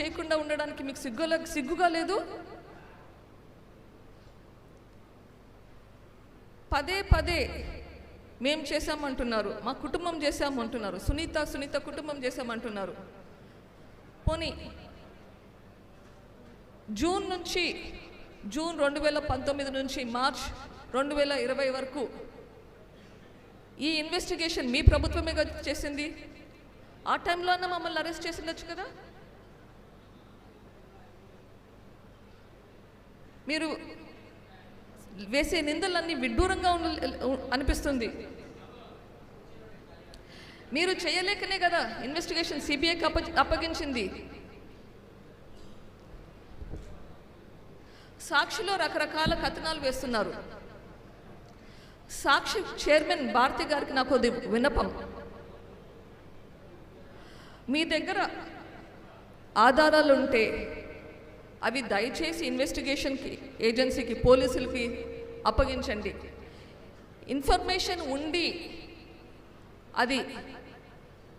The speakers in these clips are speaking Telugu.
చేయకుండా ఉండడానికి మీకు సిగ్గులా సిగ్గుగా లేదు? పదే పదే మేం చేశామంటున్నారు మా కుటుంబం చేశామంటున్నారు సునీత సునీత కుటుంబం చేశామంటున్నారు. పోనీ జూన్ నుంచి జూన్ రెండు వేల పంతొమ్మిది నుంచి మార్చ్ రెండు వేల ఇరవై వరకు ఈ ఇన్వెస్టిగేషన్ మీ ప్రభుత్వమే చేసింది? ఆ టైంలోనే మమ్మల్ని అరెస్ట్ చేసిండొచ్చు కదా? మీరు వేసే నిందలన్నీ విడ్డూరంగా ఉన్న అనిపిస్తుంది. మీరు చేయలేకనే కదా ఇన్వెస్టిగేషన్ సిబిఐకి అప్ప అప్పగించింది. సాక్షిలో రకరకాల కథనాలు వేస్తున్నారు. సాక్షి చైర్మన్ భారతి గారికి నాకు విన్నపం. మీ దగ్గర ఆధారాలు ఉంటే అవి దయచేసి ఇన్వెస్టిగేషన్కి ఏజెన్సీకి పోలీసులకి అప్పగించండి. ఇన్ఫర్మేషన్ ఉండి అది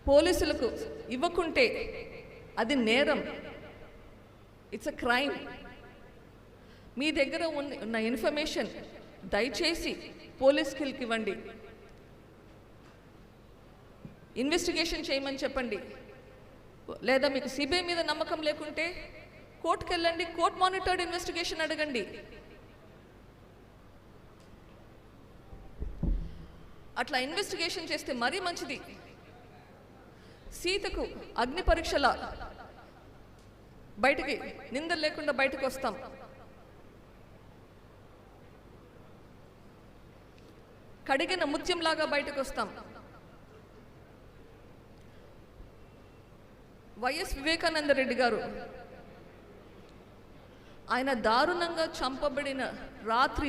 పోలీసులకు ఇవ్వకుంటే అది నేరం. ఇట్స్ అ క్రైమ్ మీ దగ్గర ఉన్న ఇన్ఫర్మేషన్ దయచేసి పోలీస్కి ఇవ్వండి. ఇన్వెస్టిగేషన్ చేయమని చెప్పండి. లేదా మీకు సిబిఐ మీద నమ్మకం లేకుంటే కోర్టుకు వెళ్ళండి కోర్ట్ మానిటర్డ్ ఇన్వెస్టిగేషన్ అడగండి. అట్లా ఇన్వెస్టిగేషన్ చేస్తే మరీ మంచిది. సీతకు అగ్ని పరీక్షల బయటికి నిందలు లేకుండా బయటకు వస్తాం. కడిగిన ముత్యంలాగా బయటకు వస్తాం. వైఎస్ వివేకానంద రెడ్డి గారు ఆయన దారుణంగా చంపబడిన రాత్రి